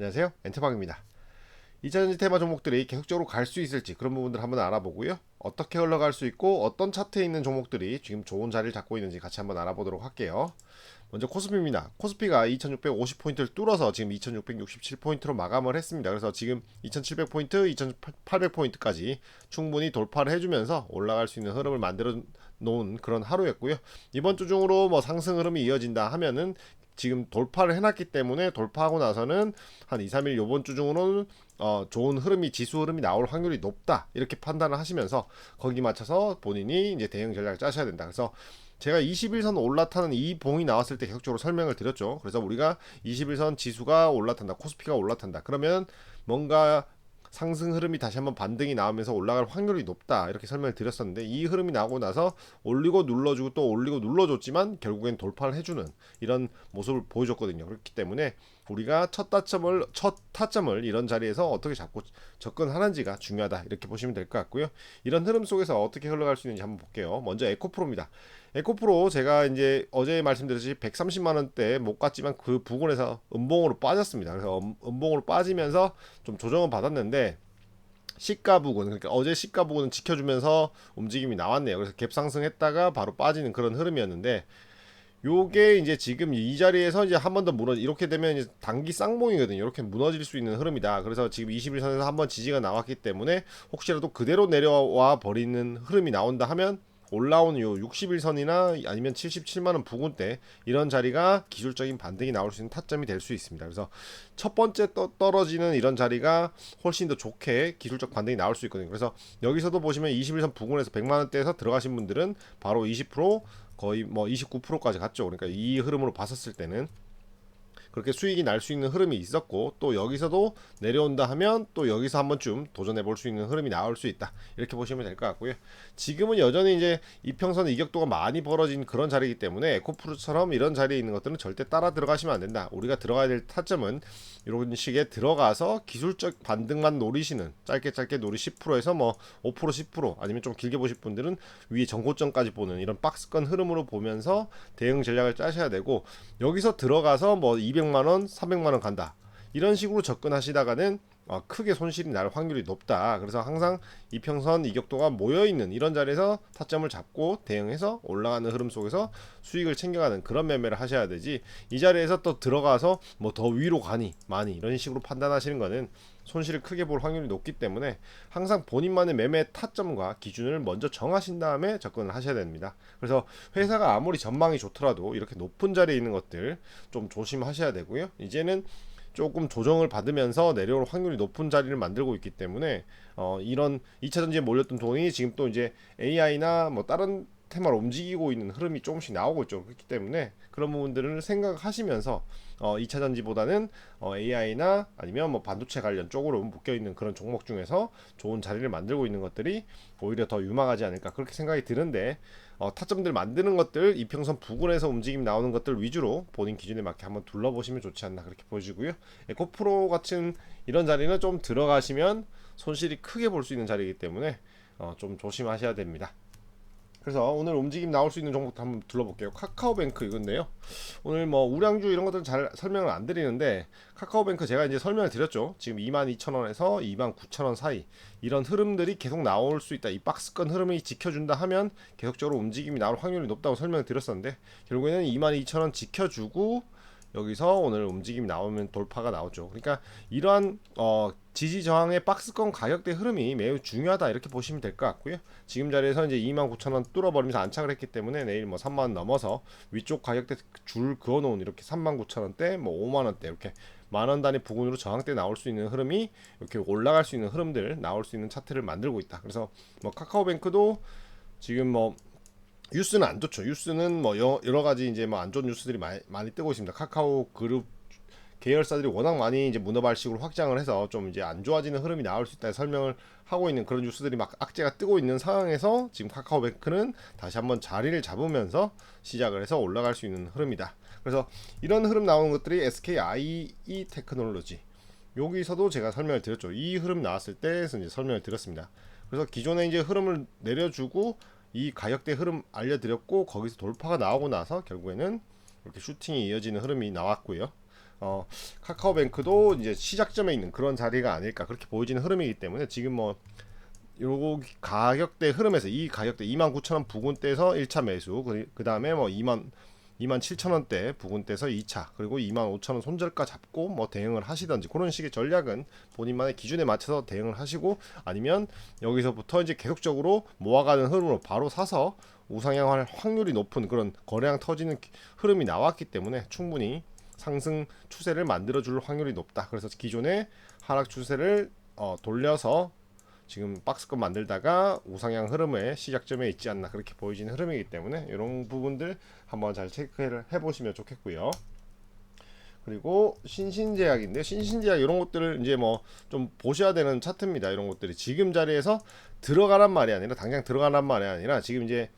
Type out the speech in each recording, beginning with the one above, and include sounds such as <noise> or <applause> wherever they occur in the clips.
안녕하세요. 엔트박입니다. 2차전지 테마 종목들이 계속적으로 갈 수 있을지 그런 부분들 한번 알아보고요. 어떻게 흘러갈 수 있고 어떤 차트에 있는 종목들이 지금 좋은 자리를 잡고 있는지 같이 한번 알아보도록 할게요. 먼저 코스피입니다. 코스피가 2650포인트를 뚫어서 지금 2667포인트로 마감을 했습니다. 그래서 지금 2700포인트 2800포인트까지 충분히 돌파를 해주면서 올라갈 수 있는 흐름을 만들어 놓은 그런 하루였고요. 이번 주 중으로 뭐 상승 흐름이 이어진다 하면은 지금 돌파를 해놨기 때문에 돌파하고 나서는 한 2, 3일 요번 주 중으로는 어, 좋은 흐름이 지수 흐름이 나올 확률이 높다 이렇게 판단을 하시면서 거기 맞춰서 본인이 이제 대응 전략을 짜셔야 된다. 그래서 제가 21선 올라타는 이 봉이 나왔을 때 계속적으로 설명을 드렸죠. 그래서 우리가 21선 지수가 올라탄다, 코스피가 올라탄다. 그러면 뭔가 상승 흐름이 다시 한번 반등이 나오면서 올라갈 확률이 높다. 이렇게 설명을 드렸었는데 이 흐름이 나오고 나서 올리고 눌러주고 또 올리고 눌러줬지만 결국엔 돌파를 해주는 이런 모습을 보여줬거든요. 그렇기 때문에 우리가 첫 타점을 첫 타점을 이런 자리에서 어떻게 잡고 접근하는지가 중요하다. 이렇게 보시면 될 것 같고요. 이런 흐름 속에서 어떻게 흘러갈 수 있는지 한번 볼게요. 먼저 에코프로입니다 에코프로 제가 이제 어제 말씀드렸듯이 130만 원대 못 갔지만 그 부근에서 음봉으로 빠졌습니다. 그래서 음, 음봉으로 빠지면서 좀 조정을 받았는데 시가 부근 그러니까 어제 시가 부근은 지켜주면서 움직임이 나왔네요. 그래서 갭 상승했다가 바로 빠지는 그런 흐름이었는데 요게 이제 지금 이 자리에서 이제 한 번 더 무너지 이렇게 되면 이제 단기 쌍봉이거든요. 이렇게 무너질 수 있는 흐름이다. 그래서 지금 21선에서 한 번 지지가 나왔기 때문에 혹시라도 그대로 내려와 버리는 흐름이 나온다 하면 올라오는 요 61선이나 아니면 77만원 부근 때 이런 자리가 기술적인 반등이 나올 수 있는 타점이 될 수 있습니다. 그래서 첫 번째 떠, 떨어지는 이런 자리가 훨씬 더 좋게 기술적 반등이 나올 수 있거든요. 그래서 여기서도 보시면 21선 부근에서 100만원대에서 들어가신 분들은 바로 20% 거의 뭐 29%까지 갔죠. 그러니까 이 흐름으로 봤었을 때는 그렇게 수익이 날 수 있는 흐름이 있었고 또 여기서도 내려온다 하면 또 여기서 한 번쯤 도전해 볼 수 있는 흐름이 나올 수 있다. 이렇게 보시면 될 것 같고요. 지금은 여전히 이제 이평선 이격도가 많이 벌어진 그런 자리이기 때문에 에코프루처럼 이런 자리에 있는 것들은 절대 따라 들어가시면 안 된다. 우리가 들어가야 될 타점은 이런 식의 들어가서 기술적 반등만 노리시는 짧게 짧게 노리 10%에서 뭐 5% 10% 아니면 좀 길게 보실 분들은 위에 전고점까지 보는 이런 박스권 흐름으로 보면서 대응 전략을 짜셔야 되고 여기서 들어가서 뭐200 만 원 300만 원 간다 이런 식으로 접근하시다가는 어, 크게 손실이 날 확률이 높다. 그래서 항상 이평선 이격도가 모여 있는 이런 자리에서 타점을 잡고 대응해서 올라가는 흐름 속에서 수익을 챙겨가는 그런 매매를 하셔야 되지. 이 자리에서 또 들어가서 뭐 더 위로 가니 많이 이런 식으로 판단하시는 거는 손실을 크게 볼 확률이 높기 때문에 항상 본인만의 매매 타점과 기준을 먼저 정하신 다음에 접근을 하셔야 됩니다. 그래서 회사가 아무리 전망이 좋더라도 이렇게 높은 자리에 있는 것들 좀 조심하셔야 되고요. 이제는 조금 조정을 받으면서 내려올 확률이 높은 자리를 만들고 있기 때문에 어, 이런 2차 전지에 몰렸던 돈이 지금 또 이제 AI나 뭐 다른 테마로 움직이고 있는 흐름이 조금씩 나오고 있죠. 그렇기 때문에 그런 부분들을 생각하시면서 어, 2차 전지보다는 어, AI나 아니면 뭐 반도체 관련 쪽으로 묶여 있는 그런 종목 중에서 좋은 자리를 만들고 있는 것들이 오히려 더 유망하지 않을까 그렇게 생각이 드는데 어, 타점들 만드는 것들 이평선 부근에서 움직임 나오는 것들 위주로 본인 기준에 맞게 한번 둘러보시면 좋지 않나 그렇게 보여지고요. 에코프로 같은 이런 자리는 좀 들어가시면 손실이 크게 볼 수 있는 자리이기 때문에 어, 좀 조심하셔야 됩니다. 그래서 오늘 움직임 나올 수 있는 종목도 한번 둘러볼게요. 카카오뱅크 이건데요. 오늘 뭐 우량주 이런 것들은 잘 설명을 안 드리는데 카카오뱅크 제가 이제 설명을 드렸죠. 지금 22,000원에서 29,000원 사이 이런 흐름들이 계속 나올 수 있다. 이 박스권 흐름이 지켜준다 하면 계속적으로 움직임이 나올 확률이 높다고 설명을 드렸었는데 결국에는 22,000원 지켜주고 여기서 오늘 움직임이 나오면 돌파가 나오죠. 그러니까 이러한 어, 지지 저항의 박스권 가격대 흐름이 매우 중요하다 이렇게 보시면 될 것 같고요. 지금 자리에서 이제 29,000원 뚫어버리면서 안착을 했기 때문에 내일 뭐 3만 원 넘어서 위쪽 가격대 줄 그어놓은 이렇게 39,000원대 뭐 5만 원대 이렇게 만원 단위 부근으로 저항대 나올 수 있는 흐름이 이렇게 올라갈 수 있는 흐름들 나올 수 있는 차트를 만들고 있다. 그래서 뭐 카카오뱅크도 지금 뭐 뉴스는 안 좋죠. 뉴스는 뭐 여러 가지 이제 뭐 안 좋은 뉴스들이 많이, 많이 뜨고 있습니다. 카카오 그룹 계열사들이 워낙 많이 이제 문어발식으로 확장을 해서 좀 이제 안 좋아지는 흐름이 나올 수 있다 설명을 하고 있는 그런 뉴스들이 막 악재가 뜨고 있는 상황에서 지금 카카오뱅크는 다시 한번 자리를 잡으면서 시작을 해서 올라갈 수 있는 흐름이다. 그래서 이런 흐름 나오는 것들이 SKIE 테크놀로지 여기서도 제가 설명을 드렸죠. 이 흐름 나왔을 때에서 이제 설명을 드렸습니다. 그래서 기존에 이제 흐름을 내려주고 이 가격대 흐름 알려드렸고 거기서 돌파가 나오고 나서 결국에는 이렇게 슈팅이 이어지는 흐름이 나왔고요. 어, 카카오뱅크도 이제 시작점에 있는 그런 자리가 아닐까 그렇게 보여지는 흐름이기 때문에 지금 뭐요 가격대 흐름에서 이 가격대 29,000원 부근대에서 1차 매수 그 다음에 뭐 2만 2만 7천 원대 부근대에서 2차 그리고 2만 5천 원 손절가 잡고 뭐 대응을 하시던지 그런 식의 전략은 본인만의 기준에 맞춰서 대응을 하시고 아니면 여기서부터 이제 계속적으로 모아가는 흐름으로 바로 사서 우상향할 확률이 높은 그런 거래량 터지는 흐름이 나왔기 때문에 충분히 상승 추세를 만들어 줄 확률이 높다. 그래서 기존의 하락 추세를 어, 돌려서 지금 박스권 만들다가 우상향 흐름의 시작점에 있지 않나 그렇게 보여지는 흐름이기 때문에 이런 부분들 한번 잘 체크를 해보시면 좋겠고요. 그리고 신신제약인데 신신제약 이런 것들을 이제 뭐 좀 보셔야 되는 차트입니다. 이런 것들이 지금 자리에서 들어가란 말이 아니라 당장 들어가란 말이 아니라 지금 이제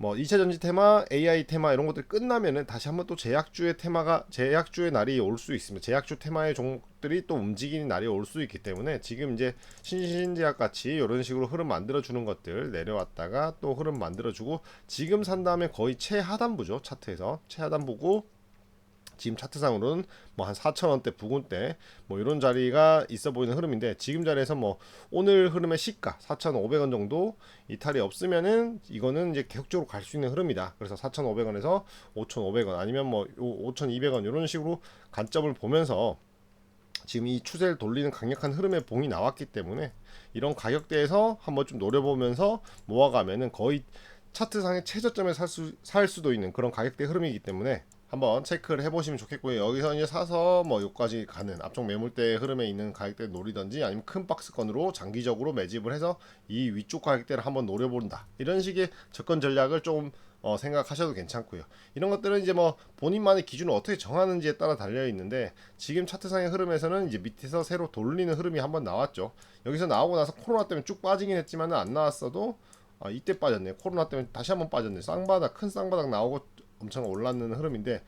뭐 2차 전지 테마, AI 테마 이런 것들 끝나면은 다시 한번 또 제약주의 테마가 제약주의 날이 올 수 있습니다. 제약주 테마의 종목들이 또 움직이는 날이 올 수 있기 때문에 지금 이제 신신제약 같이 이런 식으로 흐름 만들어 주는 것들 내려왔다가 또 흐름 만들어 주고 지금 산 다음에 거의 최하단부죠. 차트에서 최하단부고 지금 차트상으로는 뭐 한 4천원대 부근대 뭐 이런 자리가 있어 보이는 흐름인데 지금 자리에서 뭐 오늘 흐름의 시가 4,500원 정도 이탈이 없으면은 이거는 이제 계속적으로 갈 수 있는 흐름이다. 그래서 4,500원에서 5,500원 아니면 뭐 5,200원 이런 식으로 관점을 보면서 지금 이 추세를 돌리는 강력한 흐름의 봉이 나왔기 때문에 이런 가격대에서 한번 좀 노려보면서 모아가면은 거의 차트상의 최저점에 살, 수, 살 수도 있는 그런 가격대 흐름이기 때문에 한번 체크를 해보시면 좋겠고요. 여기서 이제 사서 뭐 여기까지 가는 앞쪽 매물대 흐름에 있는 가격대 노리던지 아니면 큰 박스권으로 장기적으로 매집을 해서 이 위쪽 가격대를 한번 노려본다. 이런 식의 접근 전략을 좀 어, 생각하셔도 괜찮고요. 이런 것들은 이제 뭐 본인만의 기준을 어떻게 정하는지에 따라 달려 있는데 지금 차트상의 흐름에서는 이제 밑에서 새로 돌리는 흐름이 한번 나왔죠. 여기서 나오고 나서 코로나 때문에 쭉 빠지긴 했지만 안 나왔어도 아, 이때 빠졌네. 코로나 때문에 다시 한번 빠졌네. 쌍바닥 큰 쌍바닥 나오고 엄청 올랐는 흐름인데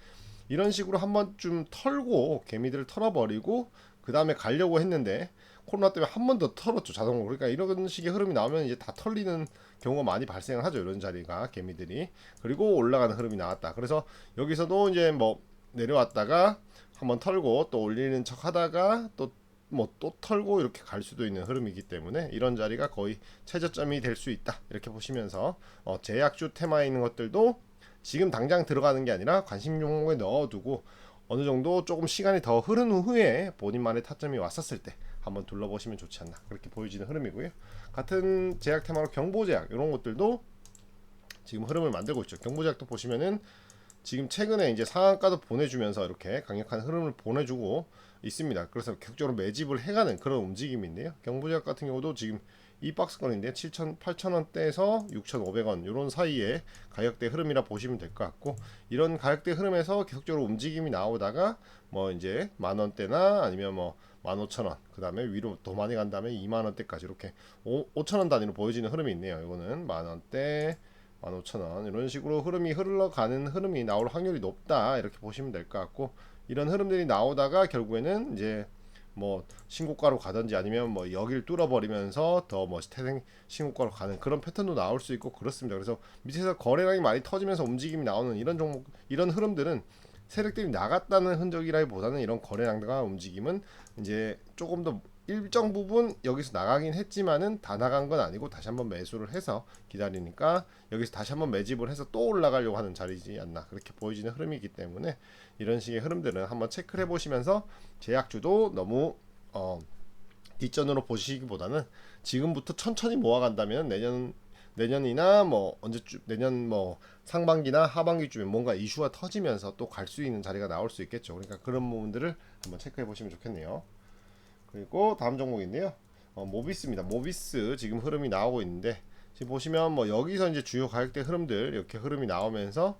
이런 식으로 한번 좀 털고 개미들을 털어버리고 그 다음에 가려고 했는데 코로나 때문에 한 번 더 털었죠 자동으로. 그러니까 이런 식의 흐름이 나오면 이제 다 털리는 경우가 많이 발생을 하죠 이런 자리가 개미들이. 그리고 올라가는 흐름이 나왔다. 그래서 여기서도 이제 뭐 내려왔다가 한번 털고 또 올리는 척 하다가 또 뭐또 털고 이렇게 갈 수도 있는 흐름이기 때문에 이런 자리가 거의 최저점이 될 수 있다. 이렇게 보시면서 어, 제약주 테마에 있는 것들도 지금 당장 들어가는 게 아니라 관심 종목에 넣어두고 어느 정도 조금 시간이 더 흐른 후에 본인만의 타점이 왔었을 때 한번 둘러보시면 좋지 않나 그렇게 보여지는 흐름이고요. 같은 제약 테마로 경보제약 이런 것들도 지금 흐름을 만들고 있죠. 경보제약도 보시면은 지금 최근에 이제 상한가도 보내주면서 이렇게 강력한 흐름을 보내주고 있습니다. 그래서 계속적으로 매집을 해가는 그런 움직임인데요. 경보제약 같은 경우도 지금 이 박스권인데 7천 8천 원대에서 6,500원 이런 사이에 가격대 흐름이라 보시면 될 것 같고 이런 가격대 흐름에서 계속적으로 움직임이 나오다가 뭐 이제 만 원대나 아니면 뭐 15,000원 그 다음에 위로 더 많이 간 다음에 2만 원대까지 이렇게 5, 5,000원 단위로 보여지는 흐름이 있네요. 이거는 만 원대 15,000원 이런 식으로 흐름이 흘러가는 흐름이 나올 확률이 높다 이렇게 보시면 될 것 같고 이런 흐름들이 나오다가 결국에는 이제 뭐 신고가로 가든지 아니면 뭐 여기를 뚫어버리면서 더뭐 태생 신고가로 가는 그런 패턴도 나올 수 있고 그렇습니다. 그래서 밑에서 거래량이 많이 터지면서 움직임이 나오는 이런 종목 이런 흐름들은 세력들이 나갔다는 흔적이라기보다는 이런 거래량과 움직임은 이제 조금 더 일정 부분 여기서 나가긴 했지만은 다 나간 건 아니고 다시 한번 매수를 해서 기다리니까 여기서 다시 한번 매집을 해서 또 올라가려고 하는 자리지 않나 그렇게 보여지는 흐름이기 때문에 이런 식의 흐름들은 한번 체크를 해보시면서 제약주도 너무 어, 뒷전으로 보시기보다는 지금부터 천천히 모아간다면 내년 내년이나 뭐 언제쯤 내년 뭐 상반기나 하반기쯤에 뭔가 이슈가 터지면서 또 갈 수 있는 자리가 나올 수 있겠죠. 그러니까 그런 부분들을 한번 체크해 보시면 좋겠네요. 그리고 다음 종목인데요. 어, 모비스입니다. 모비스 지금 흐름이 나오고 있는데 지금 보시면 뭐 여기서 이제 주요 가격대 흐름들 이렇게 흐름이 나오면서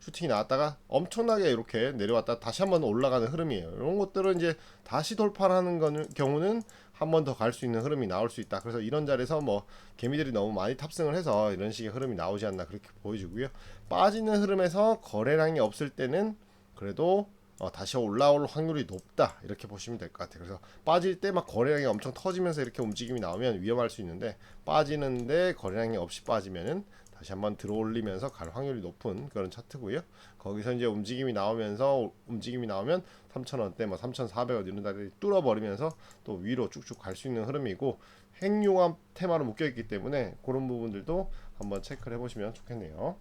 슈팅이 나왔다가 엄청나게 이렇게 내려왔다 다시 한번 올라가는 흐름이에요. 이런 것들은 이제 다시 돌파하는 거는, 경우는 한 번 더 갈 수 있는 흐름이 나올 수 있다. 그래서 이런 자리에서 뭐 개미들이 너무 많이 탑승을 해서 이런 식의 흐름이 나오지 않나 그렇게 보여지고요. 빠지는 흐름에서 거래량이 없을 때는 그래도 어, 다시 올라올 확률이 높다 이렇게 보시면 될 것 같아요. 그래서 빠질 때 막 거래량이 엄청 터지면서 이렇게 움직임이 나오면 위험할 수 있는데 빠지는데 거래량이 없이 빠지면은 다시 한번 들어올리면서 갈 확률이 높은 그런 차트고요. 거기서 이제 움직임이 나오면서 움직임이 나오면 3,000원대 뭐 3,400원 이런 다리 뚫어버리면서 또 위로 쭉쭉 갈 수 있는 흐름이고 핵융합 테마로 묶여 있기 때문에 그런 부분들도 한번 체크를 해보시면 좋겠네요.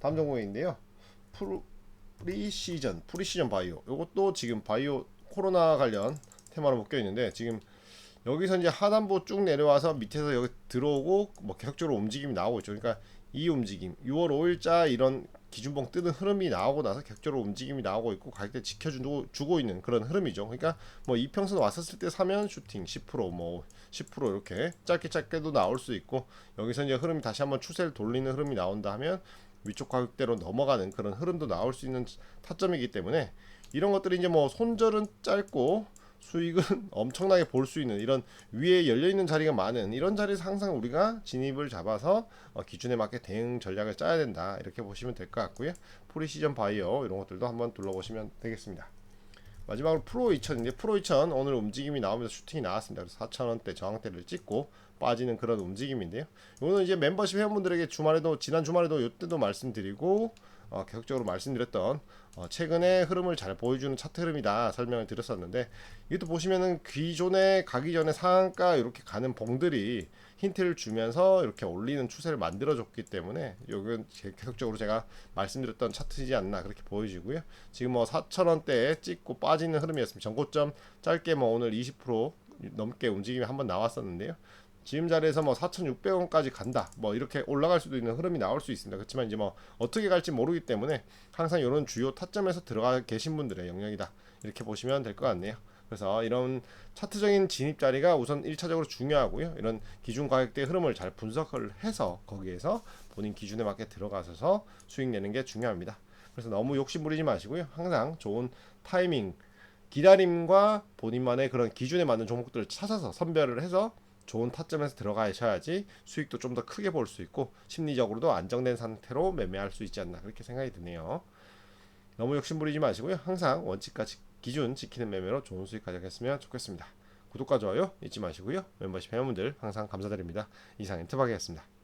다음 종목인데요. 프리시전, 프리시전 바이오. 이것도 지금 바이오 코로나 관련 테마로 묶여 있는데 지금 여기서 이제 하단부 쭉 내려와서 밑에서 여기 들어오고 뭐 계속적으로 움직임이 나오고 있죠. 그러니까 이 움직임, 6월 5일자 이런 기준봉 뜨는 흐름이 나오고 나서 격적으로 움직임이 나오고 있고 가격대 지켜주고 주고 있는 그런 흐름이죠. 그러니까 뭐 이평선 왔었을 때 사면 슈팅 10%뭐 10% 이렇게 짧게 짧게도 나올 수 있고 여기서 이제 흐름이 다시 한번 추세를 돌리는 흐름이 나온다 하면 위쪽 가격대로 넘어가는 그런 흐름도 나올 수 있는 타점이기 때문에 이런 것들이 이제 뭐 손절은 짧고 수익은 <laughs> 엄청나게 볼 수 있는 이런 위에 열려 있는 자리가 많은 이런 자리에서 항상 우리가 진입을 잡아서 어, 기준에 맞게 대응 전략을 짜야 된다. 이렇게 보시면 될 것 같고요. 프리시전 바이오 이런 것들도 한번 둘러보시면 되겠습니다. 마지막으로 프로 2000인데 프로 2000 오늘 움직임이 나오면서 슈팅이 나왔습니다. 그래서 4,000원대 저항대를 찍고 빠지는 그런 움직임인데요 이거는 이제 멤버십 회원분들에게 주말에도 지난 주말에도 이때도 말씀드리고 어, 계속적으로 말씀드렸던 어, 최근의 흐름을 잘 보여주는 차트 흐름이다 설명을 드렸었는데 이것도 보시면은 기존에 가기 전에 상한가 이렇게 가는 봉들이 힌트를 주면서 이렇게 올리는 추세를 만들어줬기 때문에 제- 계속적으로 제가 말씀드렸던 차트이지 않나 그렇게 보여지고요. 지금 뭐 4,000원대에 찍고 빠지는 흐름이었습니다. 전고점 짧게 뭐 오늘 20% 넘게 움직임이 한번 나왔었는데요. 지금 자리에서 뭐 4,600원까지 간다. 뭐 이렇게 올라갈 수도 있는 흐름이 나올 수 있습니다. 그렇지만 이제 뭐 어떻게 갈지 모르기 때문에 항상 이런 주요 타점에서 들어가 계신 분들의 영역이다. 이렇게 보시면 될 것 같네요. 그래서 이런 차트적인 진입 자리가 우선 1차적으로 중요하고요. 이런 기준 가격대 흐름을 잘 분석을 해서 거기에서 본인 기준에 맞게 들어가셔서 수익 내는 게 중요합니다. 그래서 너무 욕심 부리지 마시고요. 항상 좋은 타이밍, 기다림과 본인만의 그런 기준에 맞는 종목들을 찾아서 선별을 해서 좋은 타점에서 들어가셔야지 수익도 좀 더 크게 볼 수 있고 심리적으로도 안정된 상태로 매매할 수 있지 않나 그렇게 생각이 드네요. 너무 욕심 부리지 마시고요. 항상 원칙과 지- 기준 지키는 매매로 좋은 수익 가져갔으면 좋겠습니다. 구독과 좋아요 잊지 마시고요. 멤버십 회원분들 항상 감사드립니다. 이상 엔트박이었습니다.